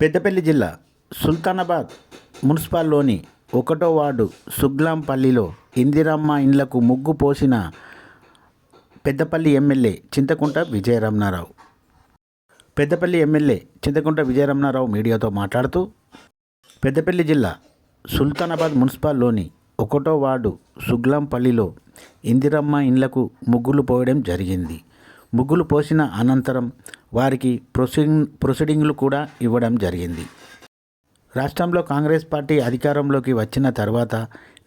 పెద్దపల్లి జిల్లా సుల్తానాబాద్ మున్సిపాల్లోని ఒకటో వార్డు సుగ్లాంపల్లిలో ఇందిరమ్మ ఇండ్లకు ముగ్గు పోసిన పెద్దపల్లి ఎమ్మెల్యే చింతకుంట విజయరమణారావు. పెద్దపల్లి ఎమ్మెల్యే చింతకుంట విజయరమణారావు మీడియాతో మాట్లాడుతూ పెద్దపల్లి జిల్లా సుల్తానాబాద్ మున్సిపాల్లోని ఒకటో వార్డు సుగ్లాంపల్లిలో ఇందిరమ్మ ఇండ్లకు ముగ్గులు పోయడం జరిగింది. ముగ్గులు పోసిన అనంతరం వారికి ప్రొసీడింగ్ ప్రొసీడింగ్లు కూడా ఇవ్వడం జరిగింది. రాష్ట్రంలో కాంగ్రెస్ పార్టీ అధికారంలోకి వచ్చిన తర్వాత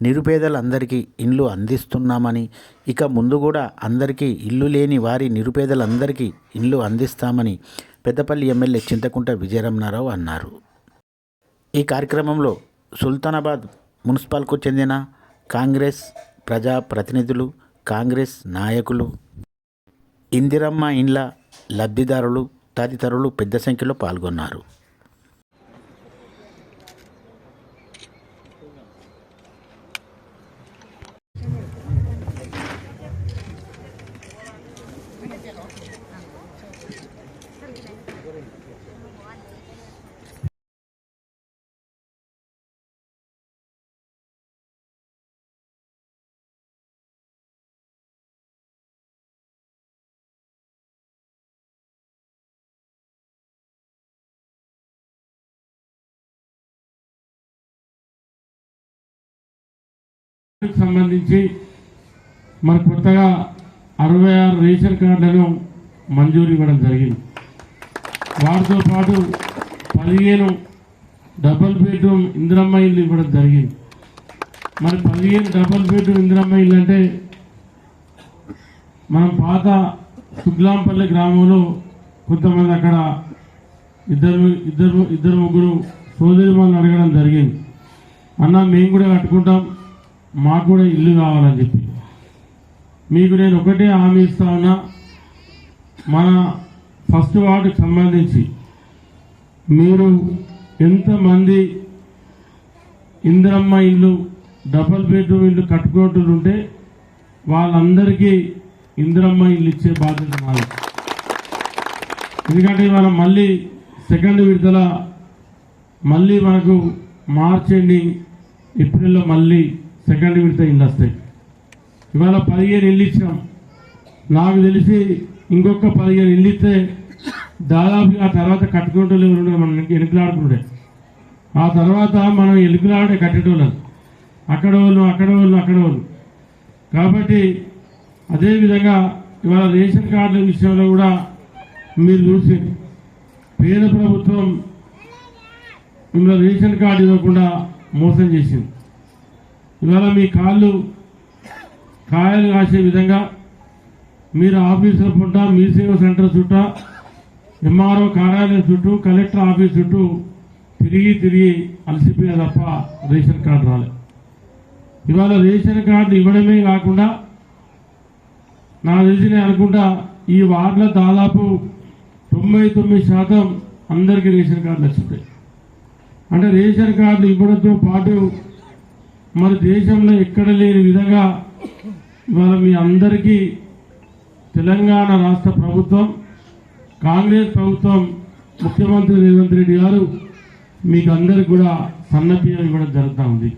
నిరుపేదలందరికీ ఇండ్లు అందిస్తున్నామని ఇక ముందు కూడా అందరికీ ఇల్లు లేని వారి నిరుపేదలందరికీ ఇండ్లు అందిస్తామని పెద్దపల్లి ఎమ్మెల్యే చింతకుంట విజయరమణారావు అన్నారు. ఈ కార్యక్రమంలో సుల్తానాబాద్ మున్సిపాల్కు చెందిన కాంగ్రెస్ ప్రజా ప్రతినిధులు కాంగ్రెస్ నాయకులు ఇందిరమ్మ ఇండ్ల లబ్ధిదారులు తదితరులు పెద్ద సంఖ్యలో పాల్గొన్నారు. సంబంధించి మన కొత్తగా అరవై ఆరు రేషన్ కార్డులను మంజూరు ఇవ్వడం జరిగింది. వాటితో పాటు పదిహేను డబుల్ బెడ్రూమ్ ఇందిరమ్మ ఇల్లు ఇవ్వడం జరిగింది. మరి పదిహేను డబుల్ బెడ్రూమ్ ఇందిరమ్మ ఇల్లు అంటే మనం పాత సుగ్లాంపల్లి గ్రామంలో కొంతమంది అక్కడ ఇద్దరు ఇద్దరు ఇద్దరు ముగ్గురు సోదరి అడగడం జరిగింది. అన్న మేము కూడా కట్టుకుంటాం. మాకు కూడా ఇల్లు కావాలని చెప్పి. మీకు నేను ఒకటే హామీ ఇస్తా ఉన్నా మన ఫస్ట్ వార్డుకి సంబంధించి మీరు ఎంతమంది ఇందిరమ్మ ఇల్లు డబల్ బెడ్రూమ్ ఇల్లు కట్టుకుంటుంటే వాళ్ళందరికీ ఇందిరమ్మ ఇల్లు ఇచ్చే బాధ్యత మాది. ఎందుకంటే మనం మళ్ళీ సెకండ్ విడుదల మళ్ళీ మనకు మార్చ్ ఎండింగ్ ఏప్రిల్లో మళ్ళీ సెకండ్ విడత ఇల్లు వస్తాయి ఇవాళ పదిహేను ఇల్లు ఇచ్చినాం. నాకు తెలిసి ఇంకొక పదిహేను ఇల్లు ఇస్తే దాదాపు ఆ తర్వాత కట్టుకుంటూ మనం ఎనుకలాడుకుంటే ఆ తర్వాత మనం ఎలుకలాడే కట్టేటోళ్ళం. అక్కడ వాళ్ళు అక్కడ వాళ్ళు అక్కడ వాళ్ళు. కాబట్టి అదేవిధంగా ఇవాళ రేషన్ కార్డుల విషయంలో కూడా మీరు చూసి పేద ప్రభుత్వం మిమ్మల్ని రేషన్ కార్డు ఇవ్వకుండా మోసం చేసింది. ఇవాళ మీ కాళ్ళు కాయలు కాసే విధంగా మీరు ఆఫీసుల పుట్ట మీ సేవ సెంటర్ చుట్టూ ఎంఆర్ఓ కార్యాలయం చుట్టూ కలెక్టర్ ఆఫీస్ చుట్టూ తిరిగి తిరిగి అలసిపోయే తప్ప రేషన్ కార్డు రాలే. ఇవాళ రేషన్ కార్డు ఇవ్వడమే కాకుండా నా తెలిసి అనుకుంటా ఈ వార్డులో దాదాపు తొంభై తొమ్మిది శాతం అందరికీ రేషన్ కార్డులు వచ్చింటాయి అంటే రేషన్ కార్డులు ఇవ్వడంతో పాటు మన దేశంలో ఎక్కడ లేని విధంగా ఇవాళ మీ అందరికీ తెలంగాణ రాష్ట్ర ప్రభుత్వం కాంగ్రెస్ ప్రభుత్వం ముఖ్యమంత్రి రేవంత్ రెడ్డి గారు మీకు అందరికి కూడా సన్నబియ్యం ఇవ్వడం జరుగుతూ ఉంది.